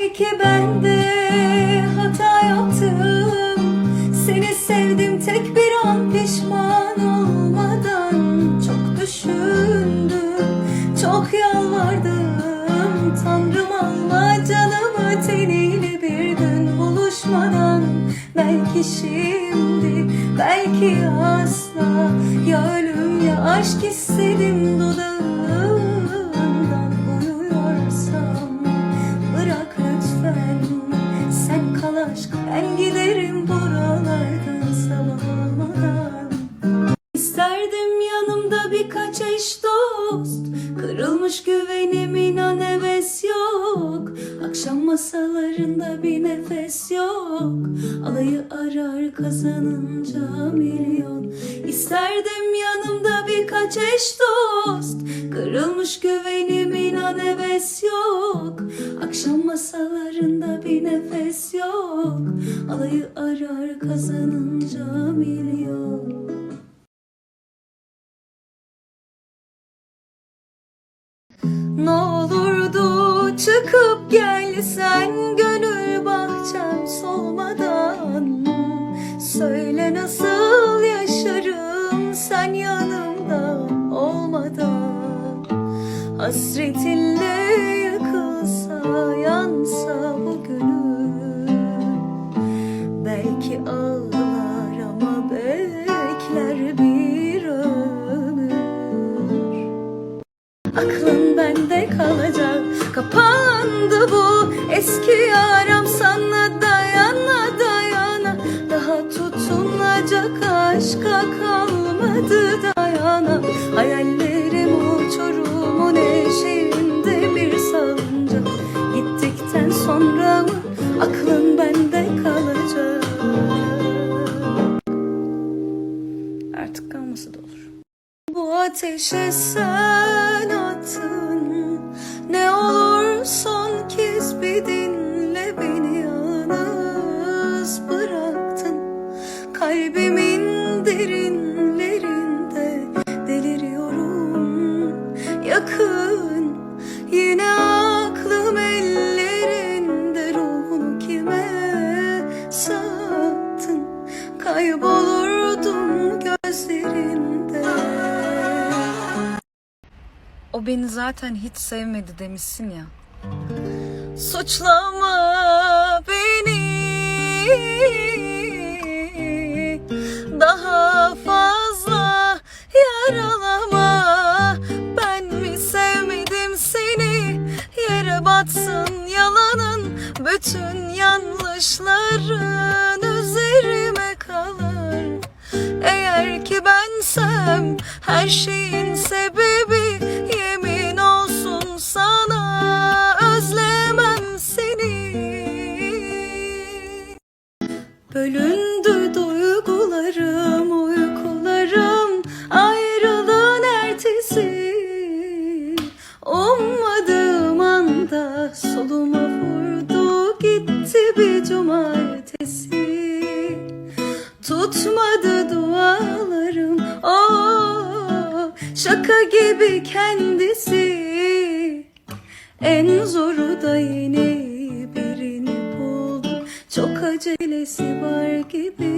Belki ben de hata yaptım. Seni sevdim tek bir an pişman olmadan. Çok düşündüm, çok yalvardım. Tanrım alma canımı teniyle bir gün buluşmadan. Belki şimdi, belki asla. Ya ölüm ya aşk istedim dudağından birkaç eş dost. Kırılmış güvenim inan heves yok. Akşam masalarında bir nefes yok. Alayı arar kazanınca milyon. İsterdim yanımda birkaç eş dost. Kırılmış güvenim inan heves yok. Akşam masalarında bir nefes yok. Alayı arar kazanınca çıkıp gelsen gönül bahçem solmadan. Söyle nasıl yaşarım sen yanımda olmadan. Hasretinle yakılsa yansa bu gönül. Belki ağlar ama bekler bir ömür. Aklın bende kalacak Kapandı bu. Eski yaram Sana dayana dayana. Daha tutunacak aşka kalmadı dayana. Hayallerim uçurumun eşiğinde bir salıncak. Gittikten sonra mı aklın bende kalacak? Artık kalması da olur. Bu ateşe sen yalnız bıraktın. Kalbimin derinlerinde deliriyorum. Yakın yine aklım ellerinde. Ruhunu kime sattın? Kaybolurdum gözlerinde. O beni zaten hiç sevmedi demişsin ya. Suçlama Daha fazla yaralama. Ben mi sevmedim seni? Yere batsın yalanın Bütün yanlışların üzerime kalır. Eğer ki bensem her şeyin sebebi Bölündü duygularım, uykularım Ayrılığın ertesi. Ummadığım anda soluma vurdu Gitti bir cumartesi. Tutmadı dualarım oh, Şaka gibi kendisi. En zoru da yeni चले सिवार के पे